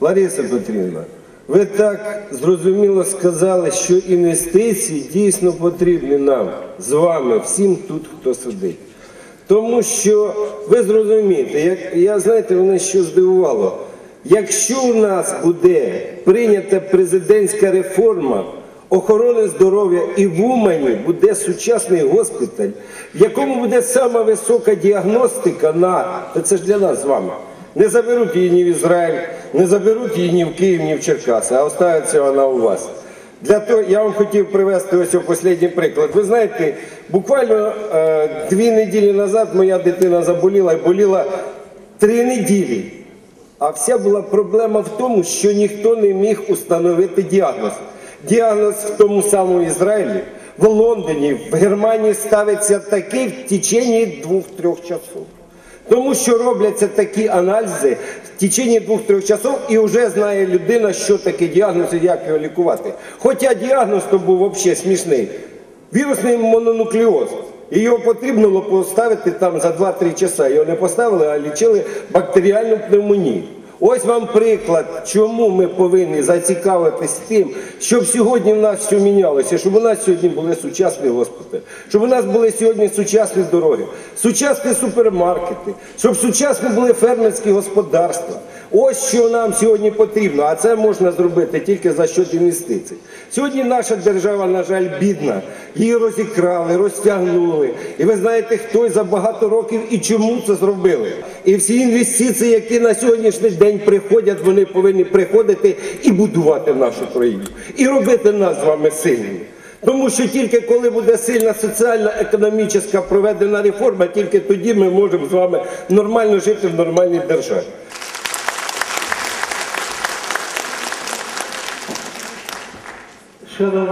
Лариса Петрівна, ви так зрозуміло сказали, що інвестиції дійсно потрібні нам з вами, всім тут, хто сидить. Тому що ви зрозумієте, як я знаєте, мене що здивувало. Якщо у нас буде прийнята президентська реформа охорони здоров'я і в Умані буде сучасний госпіталь, в якому буде сама висока діагностика на це ж для нас з вами. Не заберуть її ні в Ізраїль, не заберуть її ні в Київ, ні в Черкаси, а оставиться вона у вас. Для того я вам хотів привести ось останній приклад. Ви знаєте, буквально е, дві неділі назад моя дитина заболіла і боліла три неділі. А вся була проблема в тому, що ніхто не міг установити діагноз. Діагноз в тому самому Ізраїлі, в Лондоні, в Германії ставиться такий в течение двох-трьох часов. Тому що робляться такі аналізи в течение двох-трьох часов і вже знає людина, що таке діагноз і як його лікувати. Хоча діагноз то був взагалі смішний. Вірусний мононуклеоз. І його потрібно було поставити там за 2-3 часа. Його не поставили, а лічили бактеріальну пневмонію. Ось вам приклад, чому ми повинні зацікавитись тим, щоб сьогодні в нас все мінялося, щоб у нас сьогодні були сучасні госпіталі, щоб у нас були сьогодні сучасні дороги, сучасні супермаркети, щоб сучасні були фермерські господарства. Ось що нам сьогодні потрібно, а це можна зробити тільки за счет інвестицій. Сьогодні наша держава, на жаль, бідна. Її розікрали, розтягнули. І ви знаєте, хто за багато років і чому це зробили. І всі інвестиції, які на сьогоднішній день приходять, вони повинні приходити і будувати нашу країну, і робити нас з вами сильними. Тому що тільки коли буде сильна соціальна економічна проведена реформа, тільки тоді ми можемо з вами нормально жити в нормальній державі. Шановна